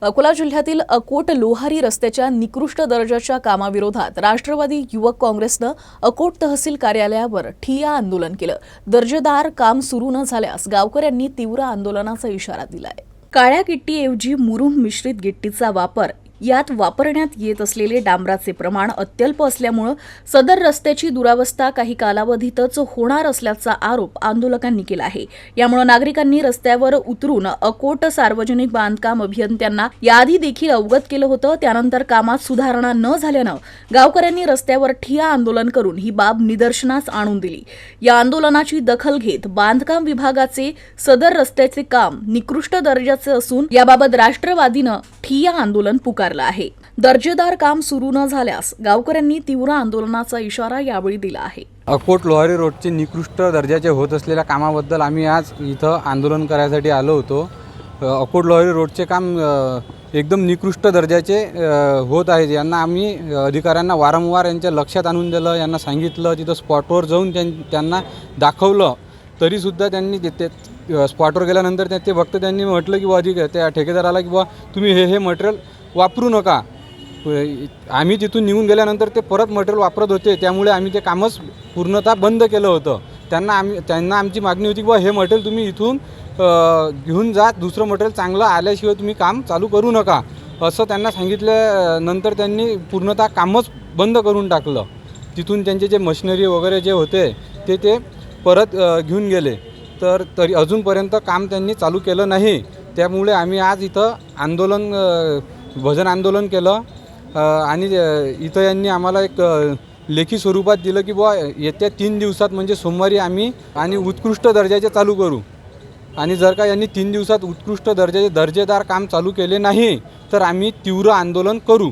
अकोला जिल्ह्यातील अकोट लोहारी रस्त्याच्या निकृष्ट दर्जाच्या कामाविरोधात राष्ट्रवादी युवक काँग्रेसनं अकोट तहसील कार्यालयावर ठिया आंदोलन केलं. दर्जेदार काम सुरू न झाल्यास गावकऱ्यांनी तीव्र आंदोलनाचा इशारा दिलाय. काळ्या गिट्टीऐवजी मुरुम मिश्रित गिट्टीचा वापर यात वापरण्यात येत असलेले डांबराचे प्रमाण अत्यल्प असल्यामुळं सदर रस्त्याची दुरावस्था काही कालावधीतच होणार असल्याचा आरोप आंदोलकांनी केला आहे. यामुळे नागरिकांनी रस्त्यावर उतरून अकोट सार्वजनिक बांधकाम अभियंत्यांना याआधी देखील अवगत केलं होतं त्यानंतर कामात सुधारणा न झाल्यानं गावकऱ्यांनी रस्त्यावर ठिया आंदोलन करून ही बाब निदर्शनास आणून दिली. या आंदोलनाची दखल घेत बांधकाम विभागाचे सदर रस्त्याचे काम निकृष्ट दर्जाचे असून याबाबत राष्ट्रवादीनं ठिया आंदोलन पुकारलं आहे. दर्जेदार काम सुरू न झाल्यास गावकऱ्यांनी तीव्र आंदोलनाचा इशारा यावेळी दिला आहे. अकोट लोहारी रोडचे निकृष्ट दर्जाचे होत असलेल्या कामाबद्दल आम्ही आज इथं आंदोलन करायसाठी आलो होतो. अकोट लोहारी रोडचे काम एकदम निकृष्ट दर्जाचे होत आहेत. यांना आम्ही अधिकाऱ्यांना वारंवार यांच्या लक्षात आणून दिलं यांना सांगितलं तिथं स्पॉटवर जाऊन त्यां त्यांना दाखवलं. तरीसुद्धा त्यांनी ते- ते स्पॉटवर गेल्यानंतर त्या- ते फक्त त्यांनी म्हटलं की बुवा अधिक त्या ठेकेदाराला की बुवा तुम्ही हे हे मटेरियल वापरू नका. आम्ही तिथून निघून गेल्यानंतर ते परत मटेरियल वापरत होते. त्यामुळे आम्ही ते कामच पूर्णतः बंद केलं होतं. त्यांना आम्ही त्यांना आमची मागणी होती की बा हे मटेरियल तुम्ही इथून घेऊन जा. दुसरं मटेरियल चांगलं आल्याशिवाय तुम्ही काम चालू करू नका. असं त्यांना सांगितल्यानंतर त्यांनी पूर्णतः कामच बंद करून टाकलं. तिथून त्यांचे जे मशिनरी वगैरे जे होते ते ते परत घेऊन गेले. तर तरी अजूनपर्यंत काम त्यांनी चालू केलं नाही. त्यामुळे आम्ही आज इथं आंदोलन भजन आंदोलन केलं. आणि इथं यांनी आम्हाला एक लेखी स्वरूपात दिलं की बुवा येत्या तीन दिवसात म्हणजे सोमवारी आम्ही आणि उत्कृष्ट दर्जाचे चालू करू. आणि जर का यांनी तीन दिवसात उत्कृष्ट दर्जाचे दर्जेदार काम चालू केले नाही तर आम्ही तीव्र आंदोलन करू.